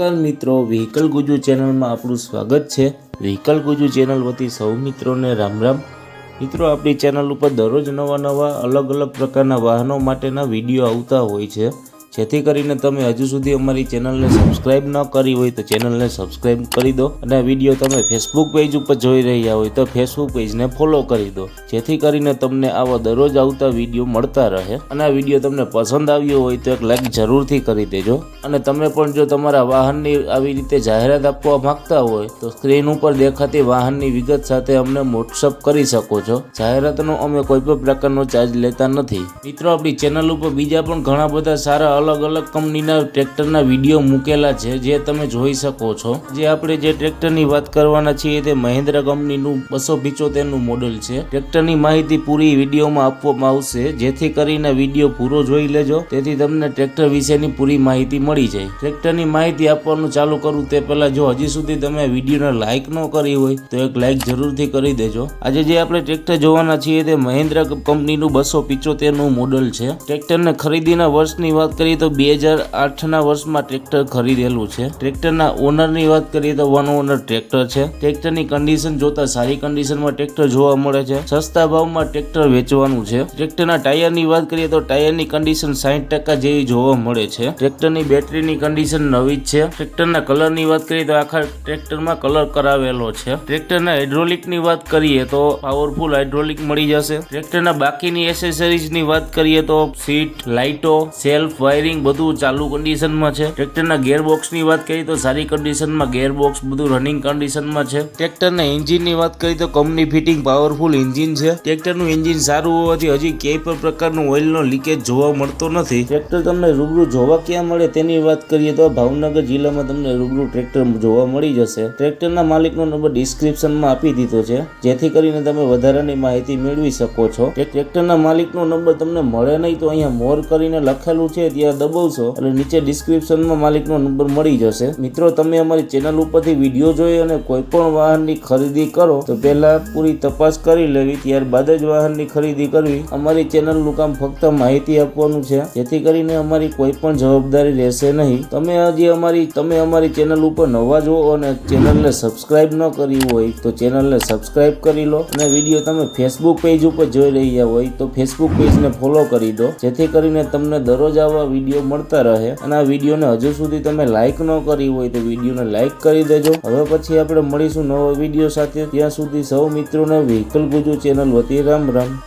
નમસ્કાર મિત્રો વ્હીકલ ગુજુ ચેનલમાં આપણું સ્વાગત છે. વ્હીકલ ગુજુ ચેનલ વતી સૌ મિત્રોને રામ રામ. મિત્રો, આપણી ચેનલ ઉપર દરરોજ નવા નવા અલગ અલગ પ્રકારના વાહનો માટેના વીડિયો આવતા હોય છે. જેથી કરીને તમે હજુ સુધી અમારી ચેનલને સબસ્ક્રાઇબ ન કરી હોય તો ચેનલને સબસ્ક્રાઇબ કરી દો અને આ વીડિયો તમે ફેસબુક પેજ ઉપર જોઈ રહ્યા હોય તો ફેસબુક પેજને ફોલો કરી દો. જેથી કરીને તમને આવા દરરોજ આવતા વીડિયો મળતા રહે અને આ વીડિયો તમને પસંદ આવ્યો હોય તો એક લાઈક જરૂરથી કરી દેજો. અને તમે પણ જો તમારા વાહનની આવી રીતે જાહેરાત આપવા માંગતા હોય તો સ્ક્રીન ઉપર દેખાતી વાહનની વિગત સાથે અમને વોટ્સઅપ કરી શકો છો. જાહેરાતનો અમે કોઈ પણ પ્રકારનો ચાર્જ લેતા નથી. મિત્રો, આપણી ચેનલ ઉપર બીજા પણ ઘણા બધા સારા અલગ અલગ કંપનીના ટ્રેક્ટરના વીડિયો મૂકેલા છે, જે તમે જોઈ શકો છો. જે આપણે જે ટ્રેક્ટરની વાત કરવાના છીએ, તે મહિન્દ્ર કંપનીનું બસો પિચોતેરનું મોડલ છે. ટ્રેક્ટરની માહિતી પૂરી વિડીયોમાં આપવામાં આવશે. જેથી કરીને વીડિયો પૂરો જોઈ લેજો. તેથી તમને ટ્રેક્ટર વિશેની પૂરી માહિતી મળી જાય. ટ્રેક્ટરની માહિતી આપવાનું ચાલુ કરું તે પહેલાં જો હજી સુધી તમે વિડીયોને લાઇક ન કરી હોય, તો એક લાઇક જરૂરથી કરી દેજો. આજે જે આપણે ટ્રેક્ટર જોવાના છીએ, તે મહિન્દ્રા કંપનીનું બસો પિચોતેરનું મોડલ છે. ટ્રેક્ટરને ખરીદીના વર્ષની વાત કરીએ તો બે હજાર આઠના વર્ષમાં ટ્રેક્ટર ખરીદેલું છે. ટ્રેક્ટરના ઓનરની વાત કરીએ તો વન ઓનર ટ્રેક્ટર છે. ટ્રેક્ટરની કન્ડિશન જોતા સારી કન્ડિશનમાં ટ્રેક્ટર જોવા મળે છે. સસ્તા ભાવમાં ટ્રેક્ટર વેચવાનું છે. ટ્રેક્ટરના ટાયરની વાત કરીએ તો ટાયરની કન્ડિશન સાઠ ટકા જેવી જોવા મળે છે. ટ્રેક્ટરની બેટરીની કન્ડિશન નવી જ છે. ટ્રેક્ટરના કલરની વાત કરીએ તો આખા ટ્રેક્ટરમાં કલર કરાવેલો છે. ટ્રેક્ટરના હાઇડ્રોલિકની વાત કરીએ તો પાવરફુલ હાઇડ્રોલિક મળી જશે. ટ્રેક્ટરના બાકીની એસેસરીઝની વાત કરીએ તો સીટ લાઇટો સેલ્ફ વાયરિંગ બધું ચાલુ કન્ડિશનમાં છે. ટ્રેક્ટરના ગેરબોક્સની વાત કરીએ તો સારી કન્ડિશનમાં ગેરબોક્સ બધું રનિંગ કન્ડિશનમાં છે. ટ્રેક્ટરના એન્જિનની વાત કરીએ તો કંપની ફિટિંગ પાવરફુલ એન્જિન છે. ટ્રેક્ટરનું એન્જિન સારું હોવાથી હજી ક્યાંય પણ પ્રકારનું ઓઇલનો લીકેજ જોવા મળતો નથી. ટ્રેક્ટર તમને રૂબરૂ જોવા ક્યાં મળે તેની વાત કરીએ તો ભાવનગર જિલ્લામાં તમને રૂબરૂ ટ્રેક્ટર જોવા મળી જશે. ટ્રેક્ટરના માલિકનો નંબર ડિસ્ક્રિપ્શનમાં આપી દીધો છે. જેથી કરીને તમે વધારાની માહિતી મેળવી શકો છો. કે ટ્રેક્ટરના માલિકનો નંબર તમને મળે નહીં તો અહીંયા મોર કરીને લખેલું છે. ત્યાં દબાવશો એટલે નીચે ડિસ્ક્રિપ્શનમાં માલિકનો નંબર મળી જશે. મિત્રો, તમે અમારી ચેનલ ઉપરથી વીડિયો જોઈ અને કોઈ પણ વાહનની ખરીદી કરો, તો પહેલા પૂરી તપાસ કરી લેવી, ત્યારબાદ જ વાહનની ખરીદી કરવી. અમારી ચેનલનું કામ ફક્ત માહિતી આપવાનું છે, જેથી કરીને અમારી કોઈ પણ જવાબદારી રહેશે નહીં. તમે હજી અમારી, તમે અમારી ચેનલ ઉપર નવા જુઓ અને ચેનલને સબસ્ક્રાઇબ ન કરી હોય, તો ચેનલને સબસ્ક્રાઇબ કરી લો. અને વીડિયો તમે ફેસબુક પેજ ઉપર જોઈ રહ્યા હોય, તો ફેસબુક પેજને ફોલો કરી દો, જેથી કરીને તમને દરરોજ આવા વીડિયો મળતા રહે અને આ વિડીયોને હજુ સુધી તમે લાઇક ન કરી હોય તો વિડીયોને લાઇક કરી દેજો. હવે પછી આપણે મળીશું નવા વીડિયો સાથે. ત્યાં સુધી સૌ મિત્રોને વ્હીકલ ગુજુ ચેનલ વતી રામ રામ.